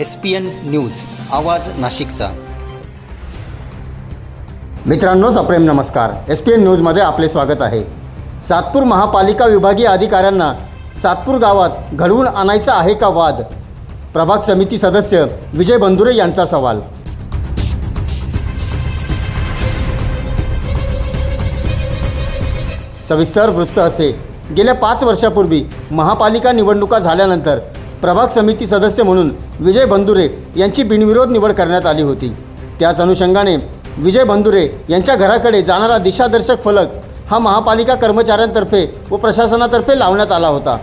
S P N news आवाज नाशिकचा. मित्रांनो सप्रेम नमस्कार. एस पी एन न्यूजमध्ये आपले स्वागत आहे. सातपूर महापालिका विभागीय अधिकाऱ्यांना सातपूर गावात घडवून आणायचा आहे का वाद? प्रभाग समिती सदस्य विजय बंधुरे यांचा सवाल. सविस्तर वृत्त असे. गेल्या पाच वर्षापूर्वी महापालिका निवडणुका झाल्यानंतर प्रभाग समिती सदस्य म्हणून विजय बंधुरे यांची बिनविरोध निवड करण्यात आली होती. त्याच अनुषंगाने विजय बंधुरे यांच्या घराकडे जाणारा दिशादर्शक फलक हा महापालिका कर्मचाऱ्यांतर्फे व प्रशासनातर्फे लावण्यात आला होता.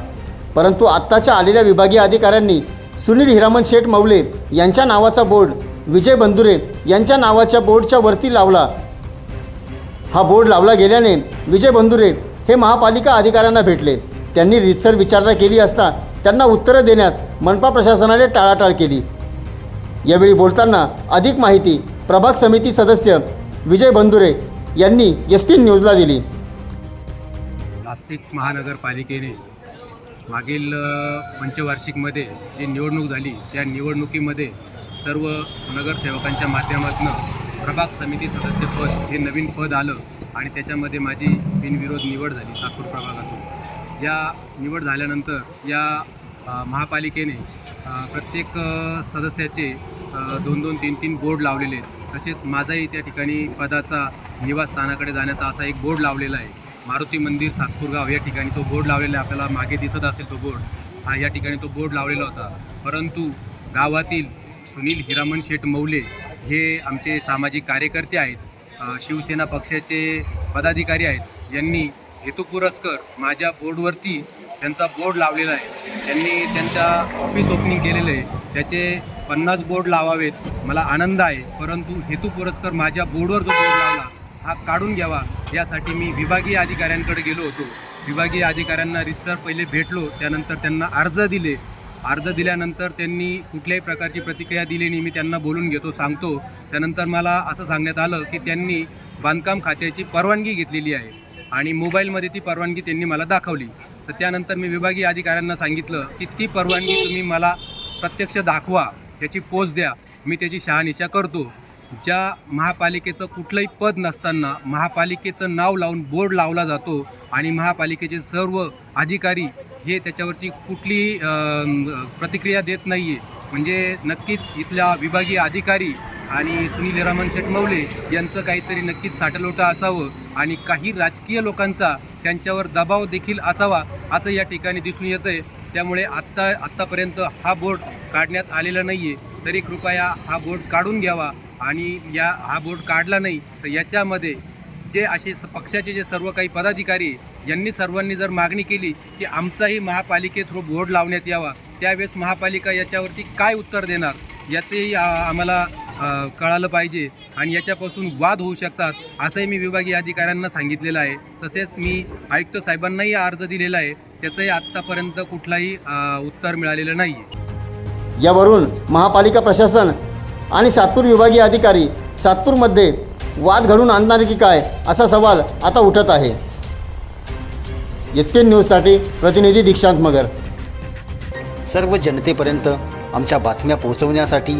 परंतु आत्ताच्या आलेल्या विभागीय अधिकाऱ्यांनी सुनील हिरामन शेठ मौले यांच्या नावाचा बोर्ड विजय बंधुरे यांच्या नावाच्या बोर्डच्या वरती लावला. हा बोर्ड लावला गेल्याने विजय बंधुरे हे महापालिका अधिकाऱ्यांना भेटले. त्यांनी रितसर विचारणा केली असता त्यांना उत्तरं देण्यास मनपा प्रशासनाने टाळाटाळ केली. यावेळी बोलताना अधिक माहिती प्रभाग समिती सदस्य विजय बंधुरे यांनी एस पी न्यूजला दिली. नाशिक महानगरपालिकेने मागील पंचवार्षिकमध्ये जी निवडणूक झाली त्या निवडणुकीमध्ये सर्व नगरसेवकांच्या माध्यमातून प्रभाग समिती सदस्यपद हे नवीन पद आलं आणि त्याच्यामध्ये माझी बिनविरोध निवड झाली नागपूर प्रभागातून. या निवड झाल्यानंतर या महापालिकेने प्रत्येक सदस्याचे दोन दोन तीन तीन बोर्ड लावलेले आहेत. तसेच माझाही त्या ठिकाणी पदाचा निवासस्थानाकडे जाण्याचा असा एक बोर्ड लावलेला आहे. मारुती मंदिर सातपूरगाव या ठिकाणी तो बोर्ड लावलेला आहे. आपल्याला मागे दिसत असेल तो बोर्ड. हा या ठिकाणी तो बोर्ड लावलेला होता. परंतु गावातील सुनील हिरामन शेठ मौले हे आमचे सामाजिक कार्यकर्ते आहेत. शिवसेना पक्षाचे पदाधिकारी आहेत. यांनी हेतुपुरस्कर माझ्या बोर्डवरती त्यांचा बोर्ड लावलेला आहे. त्यांनी त्यांच्या ऑफिस ओपनिंग केलेलं आहे. त्याचे पन्नास बोर्ड लावावेत. मला आनंद आहे. परंतु हेतुपुरस्कर माझ्या बोर्डवर जो बोर्ड लावला हा काढून घ्यावा. यासाठी मी विभागीय अधिकाऱ्यांकडे गेलो होतो. विभागीय अधिकाऱ्यांना रितसर पहिले भेटलो. त्यानंतर त्यांना अर्ज दिले. अर्ज दिल्यानंतर त्यांनी कुठल्याही प्रकारची प्रतिक्रिया दिली नाही. मी त्यांना बोलून घेतो सांगतो. त्यानंतर मला असं सांगण्यात आलं की त्यांनी बांधकाम खात्याची परवानगी घेतलेली आहे. आणि मोबाईलमध्ये ती परवानगी त्यांनी मला दाखवली. तर त्यानंतर मी विभागीय अधिकाऱ्यांना सांगितलं की ती परवानगी तुम्ही मला प्रत्यक्ष दाखवा त्याची पोच द्या मी त्याची शहानिशा करतो. ज्या महापालिकेचं कुठलंही पद नसताना महापालिकेचं नाव लावून बोर्ड लावला जातो आणि महापालिकेचे सर्व अधिकारी हे त्याच्यावरती कुठली प्रतिक्रिया देत नाही आहे म्हणजे नक्कीच इथल्या विभागीय अधिकारी आणि सुनील रामन शेटमौले यांचं काहीतरी नक्कीच साठलोटा असावं आणि काही राजकीय लोकांचा त्यांच्यावर दबाव देखील असावा असं या ठिकाणी दिसून येतं आहे त्यामुळे आत्ता आत्तापर्यंत हा बोर्ड काढण्यात आलेला नाही आहे तरी कृपया हा बोर्ड काढून घ्यावा आणि या हा बोर्ड काढला नाही तर याच्यामध्ये जे असे स- पक्षाचे जे सर्व काही पदाधिकारी यांनी सर्वांनी जर मागणी केली की आमचाही महापालिके थ्रू बोर्ड लावण्यात यावा त्यावेळेस महापालिका याच्यावरती काय उत्तर देणार? याचेही आम्हाला कळालं पाहिजे आणि याच्यापासून वाद होऊ शकतात असंही मी विभागीय अधिकाऱ्यांना सांगितलेलं आहे. तसेच मी आयुक्त साहेबांनाही अर्ज दिलेला आहे. त्याचंही आत्तापर्यंत कुठलाही उत्तर मिळालेलं नाही आहे यावरून महापालिका प्रशासन आणि सातपूर विभागीय अधिकारी सातपूरमध्ये वाद घडून आणणार की काय असा सवाल आता उठत आहे. एस पी एन न्यूजसाठी प्रतिनिधी दीक्षांत मगर. सर्व जनतेपर्यंत आमच्या बातम्या पोहोचवण्यासाठी